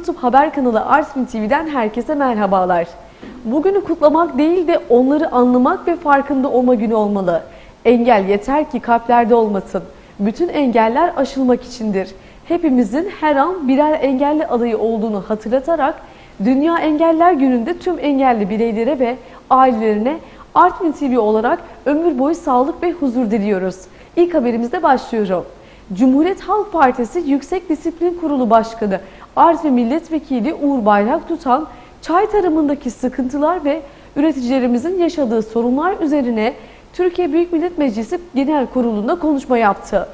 YouTube haber kanalı Artvin TV'den herkese merhabalar. Bugünü kutlamak değil de onları anlamak ve farkında olma günü olmalı. Engel yeter ki kalplerde olmasın. Bütün engeller aşılmak içindir. Hepimizin her an birer engelli adayı olduğunu hatırlatarak Dünya Engeller Günü'nde tüm engelli bireylere ve ailelerine Artvin TV olarak ömür boyu sağlık ve huzur diliyoruz. İlk haberimizde başlıyorum. Cumhuriyet Halk Partisi Yüksek Disiplin Kurulu Başkanı Artvin Milletvekili Uğur Bayrak tutan çay tarımındaki sıkıntılar ve üreticilerimizin yaşadığı sorunlar üzerine Türkiye Büyük Millet Meclisi Genel Kurulu'nda konuşma yaptı.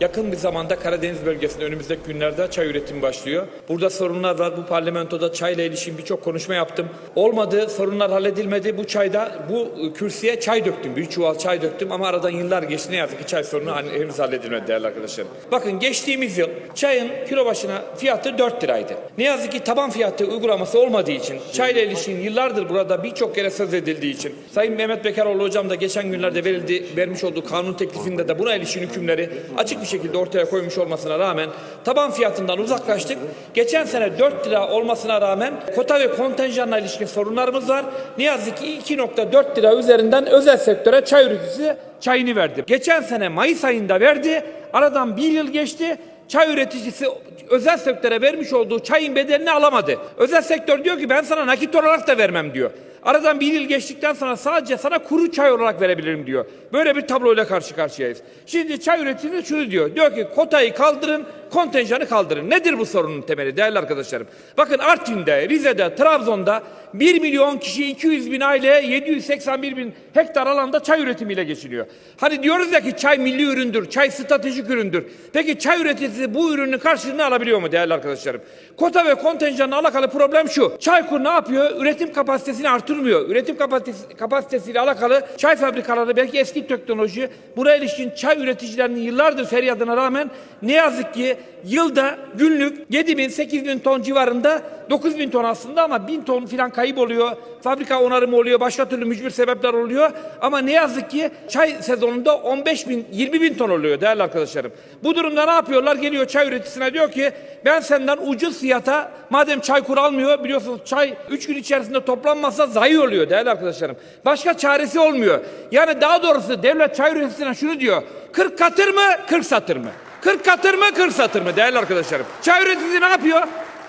Yakın bir zamanda Karadeniz bölgesinde önümüzdeki günlerde çay üretimi başlıyor. Burada sorunlar var. Bu parlamentoda çayla ilişkin birçok konuşma yaptım. Olmadı, sorunlar halledilmedi. Bu çayda, bu kürsüye çay döktüm. Bir çuval çay döktüm ama aradan yıllar geçti. Ne yazık ki çay sorunu hani henüz halledilmedi değerli arkadaşlarım. Bakın geçtiğimiz yıl çayın kilo başına fiyatı 4 liraydı. Ne yazık ki taban fiyatı uygulaması olmadığı için çayla ilişkin yıllardır burada birçok kere söz edildiği için Sayın Mehmet Bekaroğlu hocam da geçen günlerde verildi, vermiş olduğu kanun teklifinde de buna ilişkin hükümleri açık bir şekilde ortaya koymuş olmasına rağmen taban fiyatından uzaklaştık. Geçen sene 4 lira olmasına rağmen kota ve kontenjanla ilişkin sorunlarımız var. Ne yazık ki 2.4 lira üzerinden özel sektöre çay üreticisi çayını verdi. Geçen sene Mayıs ayında verdi. Aradan bir yıl geçti. Çay üreticisi özel sektöre vermiş olduğu çayın bedelini alamadı. Özel sektör diyor ki ben sana nakit olarak da vermem diyor. Aradan bir yıl geçtikten sonra sadece sana kuru çay olarak verebilirim diyor. Böyle bir tabloyla karşı karşıyayız. Şimdi çay üreticisi şunu diyor. Diyor ki kotayı kaldırın, kontenjanı kaldırın. Nedir bu sorunun temeli değerli arkadaşlarım? Bakın Artvin'de, Rize'de, Trabzon'da 1 milyon kişi 200 bin aile 781 bin hektar alanda çay üretimiyle geçiniyor. Hani diyoruz ya ki çay milli üründür, çay stratejik üründür. Peki çay üreticisi bu ürünün karşılığını alabiliyor mu değerli arkadaşlarım? Kota ve kontenjanla alakalı problem şu. Çaykur ne yapıyor? Üretim kapasitesini artırmıyor. Üretim kapasitesi, kapasitesiyle alakalı çay fabrikaları belki eski teknoloji buna ilişkin çay üreticilerinin yıllardır feryadına rağmen ne yazık ki yılda günlük 7 bin 8 bin ton civarında 9 bin ton aslında ama 1000 ton filan kayıp oluyor. Fabrika onarımı oluyor. Başka türlü mücbir sebepler oluyor. Ama ne yazık ki çay sezonunda 15 bin 20 bin ton oluyor değerli arkadaşlarım. Bu durumda ne yapıyorlar? Geliyor çay üreticisine diyor ki ben senden ucuz fiyata madem çay kur almıyor biliyorsunuz çay 3 gün içerisinde toplanmazsa zayi oluyor değerli arkadaşlarım. Başka çaresi olmuyor. Yani daha doğrusu devlet çay üreticisine şunu diyor. 40 katır mı 40 satır mı? 40 katır mı 40 satır mı değerli arkadaşlarım? Çay üreticisi ne yapıyor?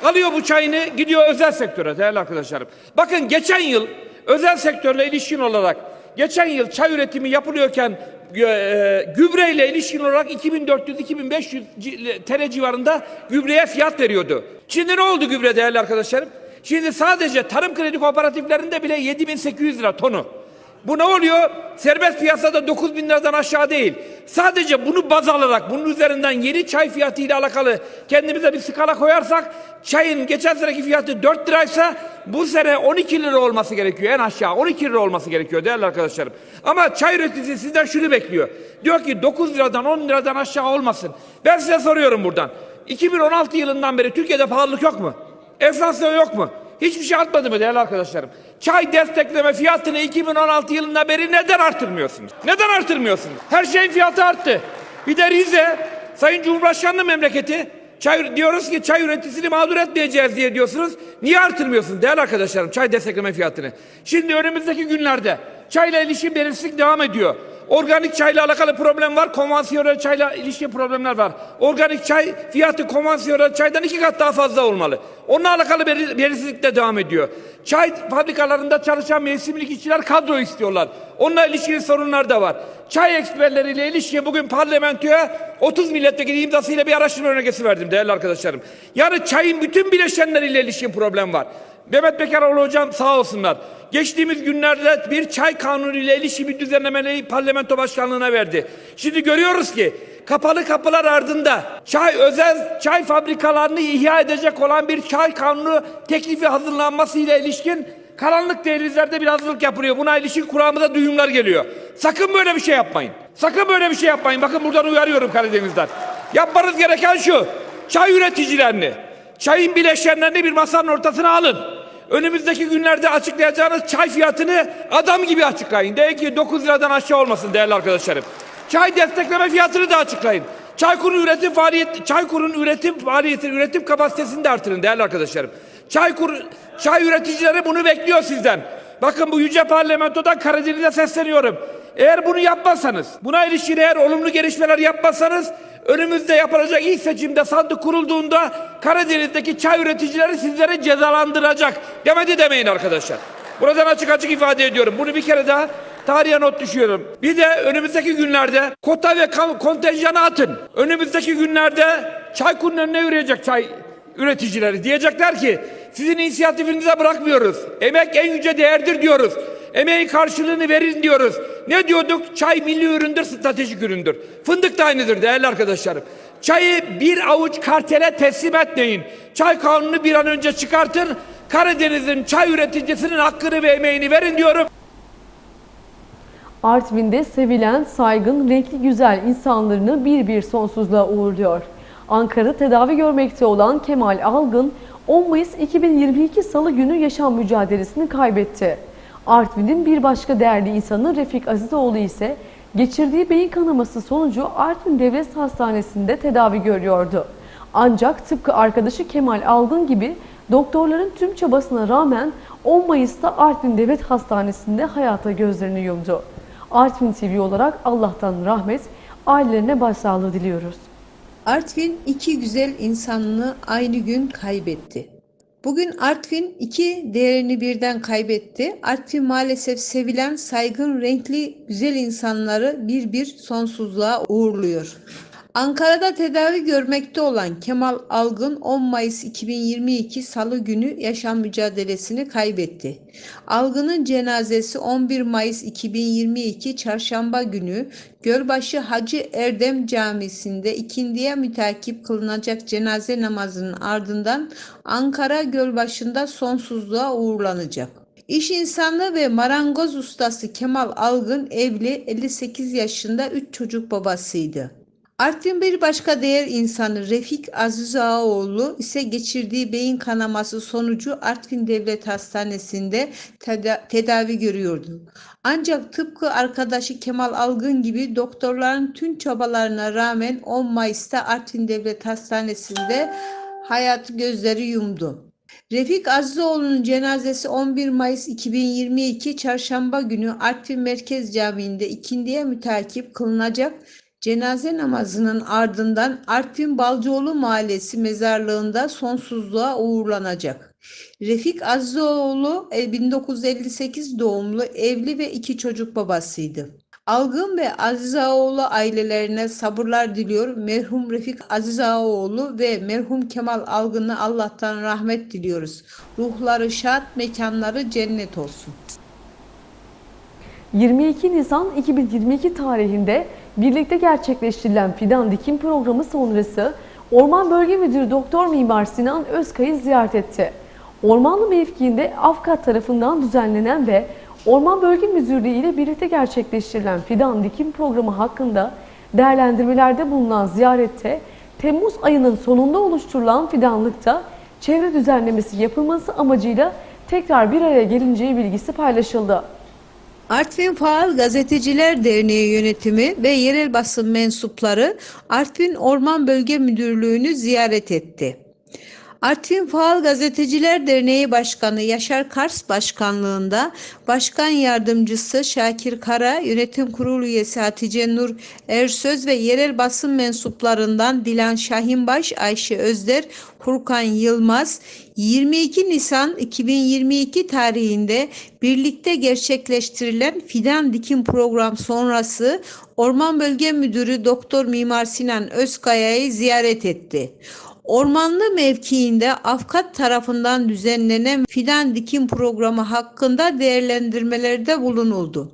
Alıyor bu çayını gidiyor özel sektöre değerli arkadaşlarım. Bakın geçen yıl özel sektörle ilişkin olarak geçen yıl çay üretimi yapılıyorken e, gübreyle ilişkin olarak 2400-2500 TL civarında gübreye fiyat veriyordu. Şimdi ne oldu gübre değerli arkadaşlarım? Şimdi sadece tarım kredi kooperatiflerinde bile 7800 lira tonu. Bu ne oluyor? Serbest piyasada 9 bin liradan aşağı değil. Sadece bunu baz alarak bunun üzerinden yeni çay fiyatı ile alakalı kendimize bir skala koyarsak çayın geçen seneki fiyatı 4 liraysa bu sene 12 lira olması gerekiyor en aşağı 12 lira olması gerekiyor değerli arkadaşlarım. Ama çay üreticisi sizden şunu bekliyor. Diyor ki 9 liradan 10 liradan aşağı olmasın. Ben size soruyorum buradan. 2016 yılından beri Türkiye'de pahalılık yok mu? Enflasyon yok mu? Hiçbir şey artmadı mı değerli arkadaşlarım? Çay destekleme fiyatını 2016 yılından beri neden artırmıyorsunuz? Neden artırmıyorsunuz? Her şeyin fiyatı arttı. Bir de Rize, Sayın Cumhurbaşkanlığı memleketi. Çay, diyoruz ki çay üreticisini mağdur etmeyeceğiz diye diyorsunuz. Niye artırmıyorsunuz değerli arkadaşlarım çay destekleme fiyatını? Şimdi önümüzdeki günlerde çayla ilişkin belirsizlik devam ediyor. Organik çayla alakalı problem var. Konvansiyonel çayla ilişkin problemler var. Organik çay fiyatı konvansiyonel çaydan iki kat daha fazla olmalı. Onunla alakalı belirsizlik de devam ediyor. Çay fabrikalarında çalışan mevsimlik işçiler kadro istiyorlar. Onunla ilişkili sorunlar da var. Çay eksperleriyle ilişkin bugün parlamentoya 30 milletvekili imzasıyla bir araştırma önergesi verdim değerli arkadaşlarım. Yani çayın bütün bileşenleriyle ilişkin problem var. Mehmet Bekaroğlu hocam sağ olsunlar. Geçtiğimiz günlerde bir çay kanunu ile ilişkin bir düzenlemeyi parlamento başkanlığına verdi. Şimdi görüyoruz ki kapalı kapılar ardında çay özel çay fabrikalarını ihya edecek olan bir çay kanunu teklifi hazırlanması ile ilişkin karanlık dehlizlerde bir hazırlık yapılıyor. Buna ilişkin kuramda duyumlar geliyor. Sakın böyle bir şey yapmayın. Sakın böyle bir şey yapmayın. Bakın buradan uyarıyorum Karadeniz'den. Yapmanız gereken şu. Çay üreticilerini, çayın bileşenlerini bir masanın ortasına alın. Önümüzdeki günlerde açıklayacağınız çay fiyatını adam gibi açıklayın. Deyin ki 9 liradan aşağı olmasın değerli arkadaşlarım. Çay destekleme fiyatını da açıklayın. Çaykur'un üretim faaliyet Çaykur'un üretim faaliyeti üretim kapasitesini de artırın değerli arkadaşlarım. Çaykur çay üreticileri bunu bekliyor sizden. Bakın bu yüce parlamentodan Karadeniz'e sesleniyorum. Eğer bunu yapmazsanız, buna ilişkin eğer olumlu gelişmeler yapmazsanız önümüzde yapılacak ilk seçimde sandık kurulduğunda Karadeniz'deki çay üreticileri sizleri cezalandıracak. Demedi demeyin arkadaşlar. Buradan açık açık ifade ediyorum. Bunu bir kere daha tarihe not düşüyorum. Bir de önümüzdeki günlerde kota ve kontenjanı atın. Önümüzdeki günlerde Çaykur'un önüne yürüyecek çay üreticileri. Diyecekler ki sizin inisiyatifinize bırakmıyoruz. Emek en yüce değerdir diyoruz. Emeğin karşılığını verin diyoruz. Ne diyorduk? Çay milli üründür, stratejik üründür. Fındık da aynıdır değerli arkadaşlarım. Çayı bir avuç kartele teslim etmeyin. Çay kanunu bir an önce çıkartın. Karadeniz'in çay üreticisinin hakkını ve emeğini verin diyorum. Artvin'de sevilen, saygın, renkli güzel insanlarını bir bir sonsuzluğa uğurluyor. Ankara tedavi görmekte olan Kemal Algın 10 Mayıs 2022 Salı günü yaşam mücadelesini kaybetti. Artvin'in bir başka değerli insanı Refik Azizoğlu ise geçirdiği beyin kanaması sonucu Artvin Devlet Hastanesi'nde tedavi görüyordu. Ancak tıpkı arkadaşı Kemal Algın gibi doktorların tüm çabasına rağmen 10 Mayıs'ta Artvin Devlet Hastanesi'nde hayata gözlerini yumdu. Artvin TV olarak Allah'tan rahmet, ailelerine başsağlığı diliyoruz. Artvin iki güzel insanını aynı gün kaybetti. Bugün Artvin iki değerini birden kaybetti. Artvin maalesef sevilen, saygın, renkli, güzel insanları bir bir sonsuzluğa uğurluyor. Ankara'da tedavi görmekte olan Kemal Algın 10 Mayıs 2022 Salı günü yaşam mücadelesini kaybetti. Algın'ın cenazesi 11 Mayıs 2022 Çarşamba günü Gölbaşı Hacı Erdem Camisi'nde ikindiye mütakip kılınacak cenaze namazının ardından Ankara Gölbaşı'nda sonsuzluğa uğurlanacak. İş insanı ve marangoz ustası Kemal Algın evli 58 yaşında 3 çocuk babasıydı. Artvin bir başka değer insanı Refik Aziz Ağaoğlu ise geçirdiği beyin kanaması sonucu Artvin Devlet Hastanesi'nde teda- tedavi görüyordu. Ancak tıpkı arkadaşı Kemal Algın gibi doktorların tüm çabalarına rağmen 10 Mayıs'ta Artvin Devlet Hastanesi'nde hayatı gözleri yumdu. Refik Azizoğlu'nun cenazesi 11 Mayıs 2022 Çarşamba günü Artvin Merkez Camii'nde ikindiye mütakip kılınacak cenaze namazının ardından Artvin Balcıoğlu Mahallesi mezarlığında sonsuzluğa uğurlanacak. Refik Azizoğlu e, 1958 doğumlu evli ve iki çocuk babasıydı. Algın ve Azizaoğlu ailelerine sabırlar diliyor. Merhum Refik Azizaoğlu ve merhum Kemal Algın'a Allah'tan rahmet diliyoruz. Ruhları şad, mekanları cennet olsun. 22 Nisan 2022 tarihinde birlikte gerçekleştirilen fidan dikim programı sonrası Orman Bölge Müdürü Doktor Mimar Sinan Özkay'ı ziyaret etti. Ormanlı mevkiinde AFKAD tarafından düzenlenen ve Orman Bölge Müdürlüğü ile birlikte gerçekleştirilen fidan dikim programı hakkında değerlendirmelerde bulunan ziyarette Temmuz ayının sonunda oluşturulan fidanlıkta çevre düzenlemesi yapılması amacıyla tekrar bir araya gelineceği bilgisi paylaşıldı. Artvin Faal Gazeteciler Derneği yönetimi ve yerel basın mensupları Artvin Orman Bölge Müdürlüğü'nü ziyaret etti. Artvin Faal Gazeteciler Derneği Başkanı Yaşar Kars Başkanlığında Başkan Yardımcısı Şakir Kara, Yönetim Kurulu üyesi Hatice Nur Ersöz ve yerel basın mensuplarından Dilan Şahinbaş, Ayşe Özder, Furkan Yılmaz 22 Nisan 2022 tarihinde birlikte gerçekleştirilen fidan dikim program sonrası Orman Bölge Müdürü Doktor Mimar Sinan Özkaya'yı ziyaret etti. Ormanlı mevkiinde AFKAD tarafından düzenlenen fidan dikim programı hakkında değerlendirmelerde bulunuldu.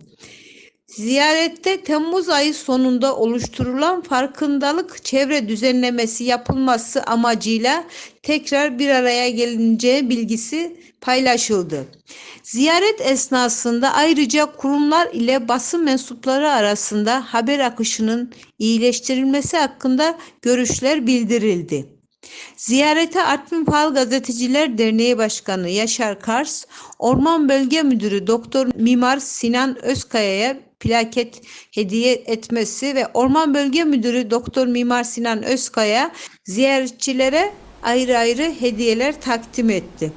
Ziyarette Temmuz ayı sonunda oluşturulan farkındalık çevre düzenlemesi yapılması amacıyla tekrar bir araya gelineceği bilgisi paylaşıldı. Ziyaret esnasında ayrıca kurumlar ile basın mensupları arasında haber akışının iyileştirilmesi hakkında görüşler bildirildi. Ziyarete Artvin Fal Gazeteciler Derneği Başkanı Yaşar Kars, Orman Bölge Müdürü Doktor Mimar Sinan Özkaya'ya plaket hediye etmesi ve Orman Bölge Müdürü Doktor Mimar Sinan Özkaya ziyaretçilere ayrı ayrı hediyeler takdim etti.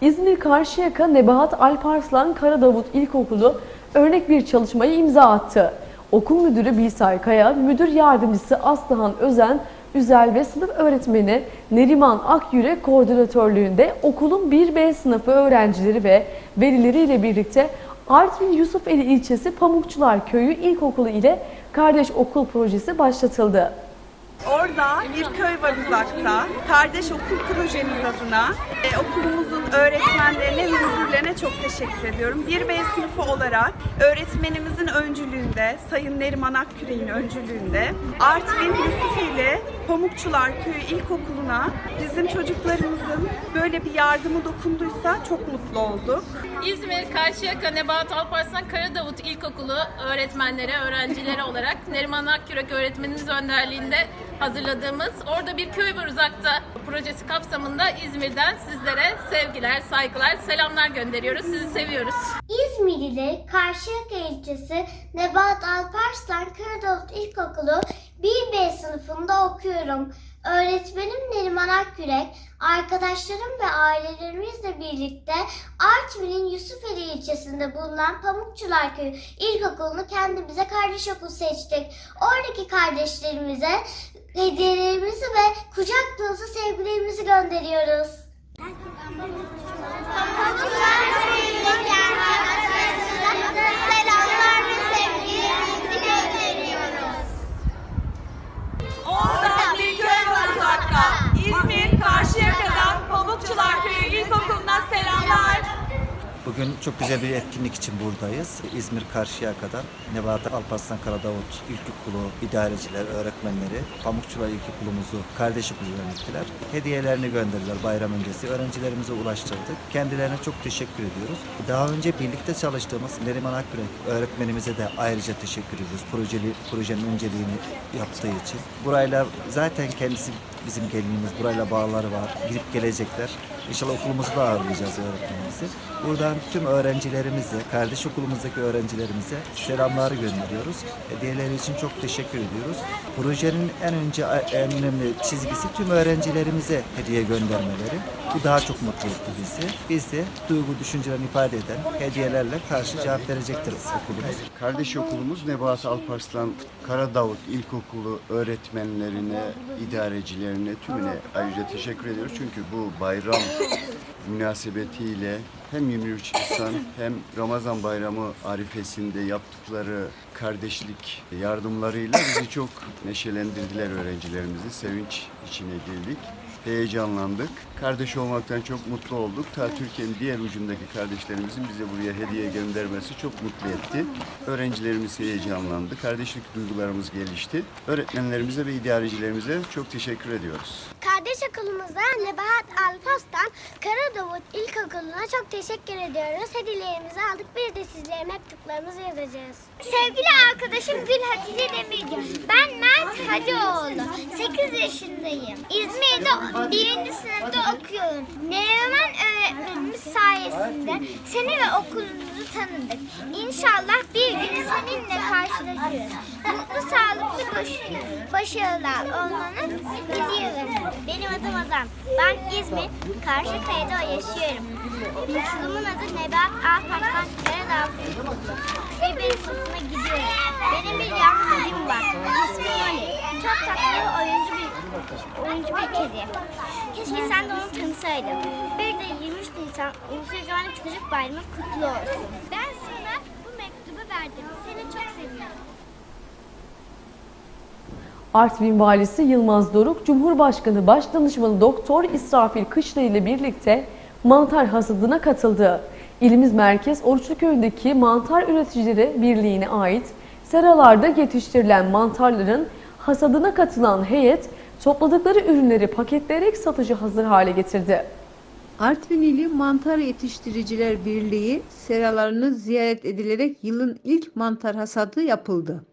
İzmir Karşıyaka Nebahat Alparslan Karadavut İlkokulu örnek bir çalışmayı imza attı. Okul müdürü Bilsay Kaya, müdür yardımcısı Aslıhan Özen, Üzel ve sınıf öğretmeni Neriman Akyürek koordinatörlüğünde okulun 1B sınıfı öğrencileri ve velileriyle birlikte Artvin Yusufeli ilçesi Pamukçular Köyü İlkokulu ile Kardeş Okul projesi başlatıldı. Orada bir köy var uzakta. Kardeş okul projemiz adına e, okulumuzun öğretmenlerine ve müdürlerine çok teşekkür ediyorum. Bir B sınıfı olarak öğretmenimizin öncülüğünde, Sayın Neriman Akküre'nin öncülüğünde Artvin Yusufeli Pamukçular Köyü İlkokulu'na bizim çocuklarımızın böyle bir yardımı dokunduysa çok mutlu olduk. İzmir Karşıyaka Nebahat Alparslan Karadavut İlkokulu öğretmenleri, öğrencileri olarak Neriman Akkürek öğretmenimiz önderliğinde hazırladığımız Orada Bir Köy Var Uzakta projesi kapsamında İzmir'den sizlere sevgiler, saygılar, selamlar gönderiyoruz. Sizi seviyoruz. İzmir ile Karşıyaka ilçesi Nebahat Alparslan Karadavut İlkokulu 1B sınıfında okuyorum. Öğretmenim Neriman Akkürek, arkadaşlarım ve ailelerimizle birlikte Artvin'in Yusufeli ilçesinde bulunan Pamukçular Köyü İlkokulu'nu kendimize kardeş okul seçtik. Oradaki kardeşlerimize hediyelerimizi ve kucak dolusu sevgilerimizi gönderiyoruz. Selamlar ve sevgilerimizi gönderiyoruz. Orada bir köy var uzakta. İzmir Karşıyaka'dan Pamukçular Köyü İlkokulu'na selamlar. Bugün çok güzel bir etkinlik için buradayız. İzmir Karşıyaka'dan Nebahat Alparslan Karadavut İlkokulu idareciler, öğretmenleri Pamukçular İlkokulumuzu kardeş okulu ettiler. Hediyelerini gönderdiler bayram öncesi. Öğrencilerimize ulaştırdık. Kendilerine çok teşekkür ediyoruz. Daha önce birlikte çalıştığımız Neriman Akbürek öğretmenimize de ayrıca teşekkür ediyoruz. Projeli, projenin önceliğini yaptığı için. Burayla zaten kendisi bizim gelinimiz. Burayla bağları var. Gidip gelecekler. İnşallah okulumuzda ağırlayacağız öğretmenimizi. Buradan tüm öğrencilerimize, kardeş okulumuzdaki öğrencilerimize selamlar gönderiyoruz. Hediyeleri için çok teşekkür ediyoruz. Projenin en önce en önemli çizgisi tüm öğrencilerimize hediye göndermeleri. Bu daha çok mutlu etti bizi. Biz de duygu düşüncelerini ifade eden hediyelerle karşı cevap verecektir okulumuz. Kardeş okulumuz Nebahat Alparslan Karadavut İlkokulu öğretmenlerine, idarecilerine, tümüne ayrıca teşekkür ediyoruz. Çünkü bu bayram münasebetiyle hem 23 Nisan hem Ramazan bayramı arifesinde yaptıkları kardeşlik yardımlarıyla bizi çok neşelendirdiler öğrencilerimizi. Sevinç içine girdik. Heyecanlandık. Kardeş olmaktan çok mutlu olduk. Ta Türkiye'nin diğer ucundaki kardeşlerimizin bize buraya hediye göndermesi çok mutlu etti. Öğrencilerimiz heyecanlandı. Kardeşlik duygularımız gelişti. Öğretmenlerimize ve idarecilerimize çok teşekkür ediyoruz. Kardeş okulumuza Nebahat Alparslan Karadavut İlkokulu'na çok teşekkür ediyoruz. Hediyelerimizi aldık. Bir de sizlere mektuplarımızı yazacağız. Sevgili arkadaşım Gül Hatice Demirci. Ben Hacıoğlu. 8 yaşındayım. İzmir'de 1. sınıfta okuyorum. Neriman öğretmenimiz sayesinde seni ve okulunuzu tanıdık. İnşallah bir gün seninle karşılaşırız. Mutlu, sağlıklı baş- başarılar olmanı diliyorum. Benim adım Azam. Ben İzmir, Karşıyaka'da yaşıyorum. Okulumun adı Nebahat Alparslan Karadağ. Ve benim sınıfına gidiyorum. Benim bir kedim var. İsmi Moni. Çok tatlı oyuncu bir, oyuncu bir kedi. Keşke sen de onu tanısaydın. Bir de 23 Nisan Ulusal Güvenlik Çocuk Bayramı kutlu olsun. Ben sana bu mektubu verdim. Seni çok seviyorum. Artvin Valisi Yılmaz Doruk, Cumhurbaşkanı Başdanışmanı Doktor İsrafil Kışla ile birlikte mantar hasadına katıldı. İlimiz Merkez Oruçluköy'deki Mantar Üreticileri Birliği'ne ait seralarda yetiştirilen mantarların hasadına katılan heyet topladıkları ürünleri paketleyerek satıcı hazır hale getirdi. Artvin ili Mantar Yetiştiriciler Birliği seralarını ziyaret edilerek yılın ilk mantar hasadı yapıldı.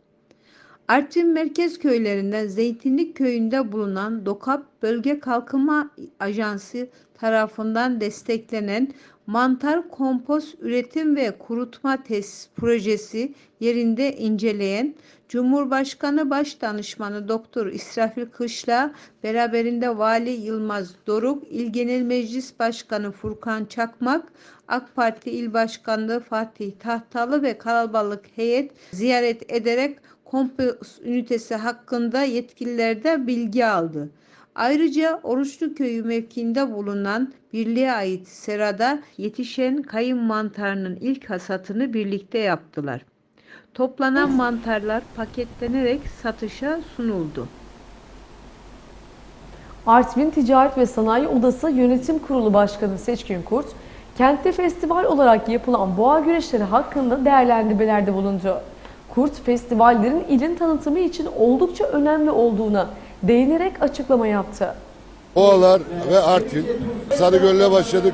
Artvin merkez köylerinden Zeytinlik köyünde bulunan DOKAP Bölge Kalkınma Ajansı tarafından desteklenen mantar kompost üretim ve kurutma tesis projesi yerinde inceleyen Cumhurbaşkanı Başdanışmanı Doktor İsrafil Kışla beraberinde Vali Yılmaz Doruk, İl Genel Meclis Başkanı Furkan Çakmak, AK Parti İl Başkanlığı Fatih Tahtalı ve kalabalık heyet ziyaret ederek kompost ünitesi hakkında yetkililerden bilgi aldı. Ayrıca Oruçlu Köyü mevkiinde bulunan birliğe ait serada yetişen kayın mantarının ilk hasatını birlikte yaptılar. Toplanan mantarlar paketlenerek satışa sunuldu. Artvin Ticaret ve Sanayi Odası Yönetim Kurulu Başkanı Seçkin Kurt, kentte festival olarak yapılan boğa güreşleri hakkında değerlendirmelerde bulundu. Kurt, festivallerin ilin tanıtımı için oldukça önemli olduğuna değinerek açıklama yaptı. Boğalar ve Artvin. Sarıgöl'le başladık.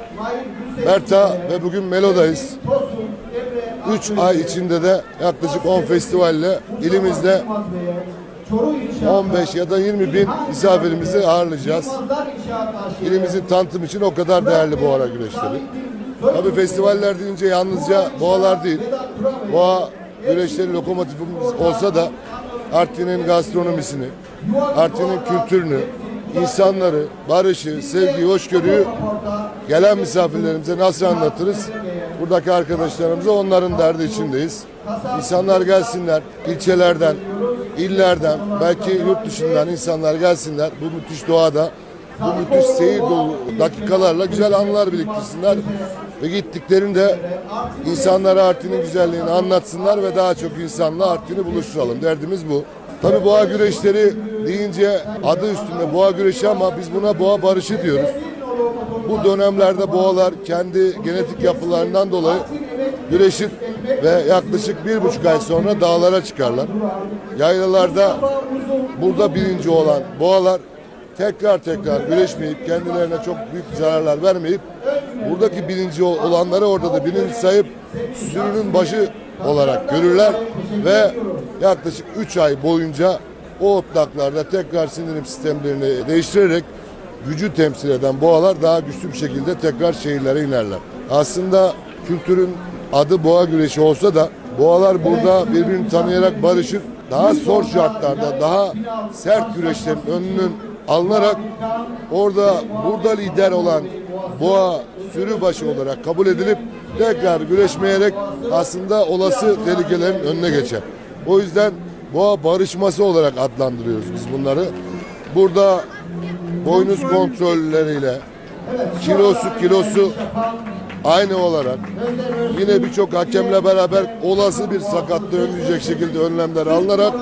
Merta ve bugün Melo'dayız. 3 ay içinde de yaklaşık 10 festivalle ilimizde 15 ya da 20 bin misafirimizi ağırlayacağız. İlimizin tanıtım için o kadar değerli boğa güreşleri. Tabii festivaller deyince yalnızca boğalar değil. Boğa güreşleri lokomotifimiz olsa da Artvin'in gastronomisini, Artvin'in kültürünü, insanları, barışı, sevgiyi, hoşgörüyü gelen misafirlerimize nasıl anlatırız? Buradaki arkadaşlarımıza onların derdi içindeyiz. İnsanlar gelsinler, ilçelerden, illerden, belki yurt dışından insanlar gelsinler bu müthiş doğada, bu müthiş seyir dolu dakikalarla güzel anılar biriktirsinler ve gittiklerinde insanlara Artvin'in güzelliğini anlatsınlar ve daha çok insanla Artvin'i buluşturalım. Derdimiz bu. Tabii boğa güreşleri deyince adı üstünde boğa güreşi ama biz buna boğa barışı diyoruz. Bu dönemlerde boğalar kendi genetik yapılarından dolayı güreşir ve yaklaşık bir buçuk ay sonra dağlara çıkarlar. Yaylalarda burada birinci olan boğalar tekrar tekrar güreşmeyip kendilerine çok büyük zararlar vermeyip buradaki birinci olanları orada da birinci sayıp sürünün başı olarak görürler ve yaklaşık 3 ay boyunca o otlaklarda tekrar sindirim sistemlerini değiştirerek gücü temsil eden boğalar daha güçlü bir şekilde tekrar şehirlere inerler. Aslında kültürün adı boğa güreşi olsa da boğalar burada birbirini tanıyarak barışır. Daha zor şartlarda daha sert güreşlerin önünün alınarak orada burada lider olan boğa sürü başı olarak kabul edilip tekrar güreşmeyerek aslında olası tehlikelerin önüne geçer. O yüzden boğa barışması olarak adlandırıyoruz biz bunları. Burada boynuz kontrolleriyle kilosu kilosu aynı olarak yine birçok hakemle beraber olası bir sakatlığı önleyecek şekilde önlemler alınarak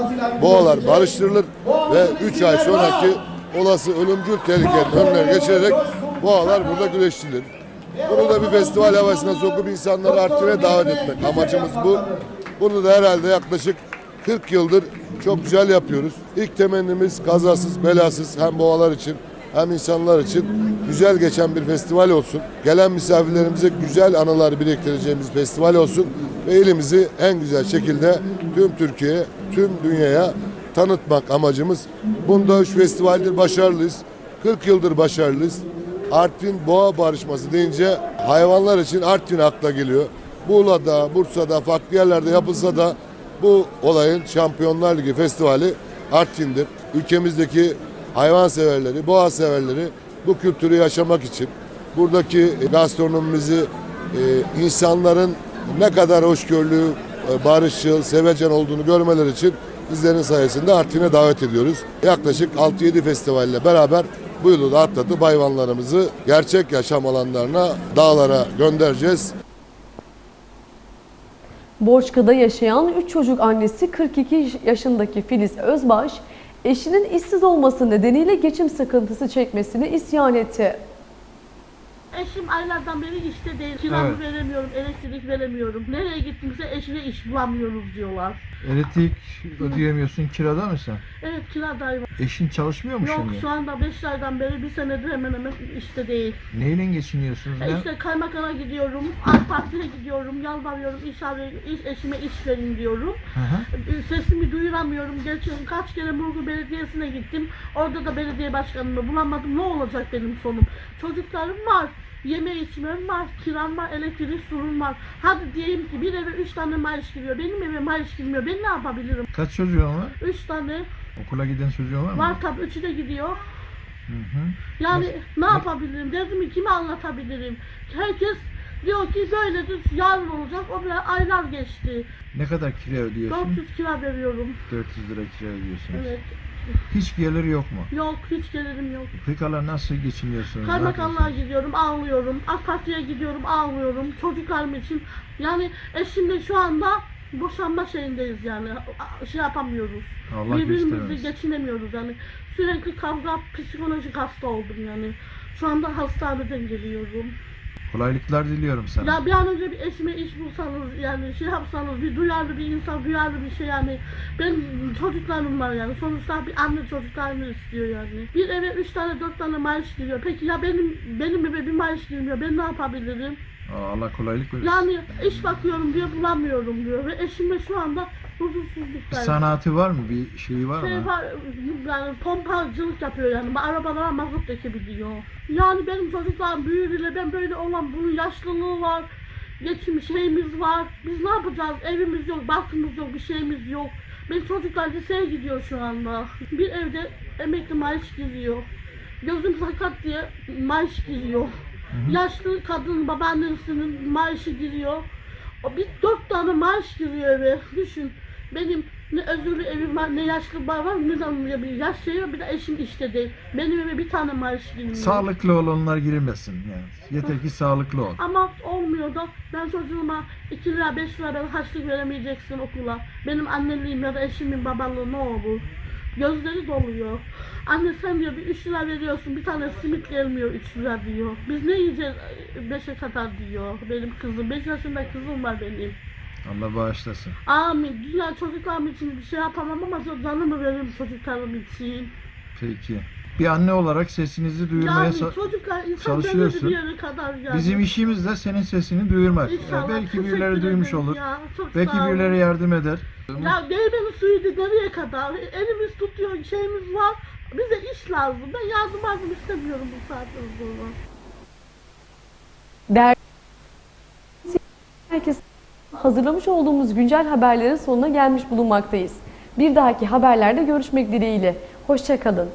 boğalar barıştırılır ve 3 ay sonraki olası ölümcül tehlikenin önüne geçirerek boğalar burada güreştirilir. Bunu da bir festival havasına sokup insanları Artvin'e davet etmek amacımız bu. Bunu da herhalde yaklaşık 40 yıldır çok güzel yapıyoruz. İlk temennimiz kazasız belasız hem boğalar için hem insanlar için güzel geçen bir festival olsun. Gelen misafirlerimize güzel anılar biriktireceğimiz festival olsun ve elimizi en güzel şekilde tüm Türkiye'ye, tüm dünyaya tanıtmak amacımız. Bunda üç festivaldir başarılıyız. 40 yıldır başarılıyız. Artvin Boğa Barışması deyince hayvanlar için Artvin akla geliyor. Muğla'da, Bursa'da, farklı yerlerde yapılsa da bu olayın Şampiyonlar Ligi Festivali Artvin'dir. Ülkemizdeki hayvan severleri, boğa severleri bu kültürü yaşamak için buradaki gastronomimizi e, insanların ne kadar hoşgörülü, e, barışçıl, sevecen olduğunu görmeler için bizlerin sayesinde Artvin'e davet ediyoruz. Yaklaşık 6-7 festivalle beraber bu yılı da atlatıp hayvanlarımızı gerçek yaşam alanlarına, dağlara göndereceğiz. Borçka'da yaşayan 3 çocuk annesi 42 yaşındaki Filiz Özbaş, eşinin işsiz olması nedeniyle geçim sıkıntısı çekmesini isyan etti. Eşim aylardan beri işte değil. Kiramı veremiyorum, elektrik veremiyorum. Nereye gittimse eşine iş bulamıyoruz diyorlar. Elektrik ödeyemiyorsun, kirada mısın? Evet kiradayım. Eşin çalışmıyor mu Yok şimdi? şu anda 5 aydan beri bir senedir hemen hemen işte değil. Neyle geçiniyorsunuz? E Ne? işte kaymakama gidiyorum, AK Parti'ye gidiyorum, yalvarıyorum, iş, arıyorum, iş eşime iş verin diyorum. Hı hı. E, Sesimi duyuramıyorum. Geçiyorum kaç kere Murgu Belediyesi'ne gittim. Orada da belediye başkanımı bulamadım. Ne olacak benim sonum? Çocuklarım var. Yeme içmem var, kiram var, elektrik sorun var. Hadi diyelim ki bir eve üç tane maaş giriyor. Benim eve maaş girmiyor. Ben ne yapabilirim? Kaç çocuğun var? Üç tane Okula giden çocuğun var mı? var tabii üçü de gidiyor. Hı hı. Yani ne yapabilirim? Derdimi kime anlatabilirim? Herkes diyor ki böyledir, yarın olacak. O bile aylar geçti. Ne kadar kira ödüyorsun? 400 kira veriyorum. 400 lira kira ödüyorsunuz. Evet. Hiç gelir yok mu? Yok, hiç gelirim yok. Pekala nasıl geçiniyorsunuz? Kaymakamlığa gidiyorum, ağlıyorum. AK Parti'ye gidiyorum, ağlıyorum. Çocuklarım için. Yani eşimle şu anda boşanma şeyindeyiz yani. Şey yapamıyoruz. Allah Birbirimizi göstermesin. geçinemiyoruz yani. Sürekli kavga, psikolojik hasta oldum yani. Şu anda hastaneden geliyorum. Kolaylıklar diliyorum sana. Ya bir an önce bir eşime iş bulsanız yani şey yapsanız bir duyarlı bir insan duyarlı bir şey yani ben çocuklarım var yani sonuçta bir anne çocuklarını istiyor yani. Bir eve üç tane dört tane maaş giriyor. Peki ya benim benim eve bir maaş girmiyor ben ne yapabilirim? Aa, Allah kolaylık versin. Yani iş bakıyorum diyor bulamıyorum diyor ve eşime şu anda Bir huzursuzluktayım. sanatı var mı? Bir şeyi var Şey mı? var, yani pompacılık yapıyor yani arabalara mazot dökebiliyor. Yani benim çocuklarım büyüdüler ben böyle olan bunun yaşlılığı var. Geçim şeyimiz var. Biz ne yapacağız? Evimiz yok, barkımız yok, bir şeyimiz yok. Benim çocuklar liseye gidiyor şu anda. Bir evde emekli maaş giriyor. Gözüm sakat diye maaş giriyor. Yaşlı kadın babaannesinin maaşı giriyor. O bir dört tane maaş giriyor eve. Düşün. Benim ne özürlü evim var, ne yaşlı var, var ne de bir yaş şey bir de eşim işte değil. Benim eve bir tane maaş girmiyor. Sağlıklı olanlar girmesin yani. Yeter ki sağlıklı ol. Ama olmuyor da ben çocuğuma 2 lira 5 lira ben harçlık veremeyeceksin okula. Benim anneliğim ya da eşimin babalığı ne olur? Gözleri doluyor. Anne sen diyor bir 3 lira veriyorsun bir tane simit gelmiyor 3 lira diyor. Biz ne yiyeceğiz 5'e kadar diyor benim kızım. 5 yaşında kızım var benim. Allah bağışlasın. Amin. Dünya çocuklarım için bir şey yapamam ama canımı veririm çocuklarım için. Peki. Bir anne olarak sesinizi duyurmaya Yani sa- insan çalışıyorsun. kadar yani. Bizim işimiz de senin sesini duyurmak. İnşallah. Ya belki Teşekkür birileri duymuş ederim olur. ya. Çok Belki sağ olun. birileri yardım eder. Ya değirmenin suyu nereye kadar? Elimiz tutuyor, şeyimiz var. Bize iş lazım. Ben yardım yardım istemiyorum bu saatten sonra. Değerli herkes hazırlamış olduğumuz güncel haberlerin sonuna gelmiş bulunmaktayız. Bir dahaki haberlerde görüşmek dileğiyle. Hoşçakalın.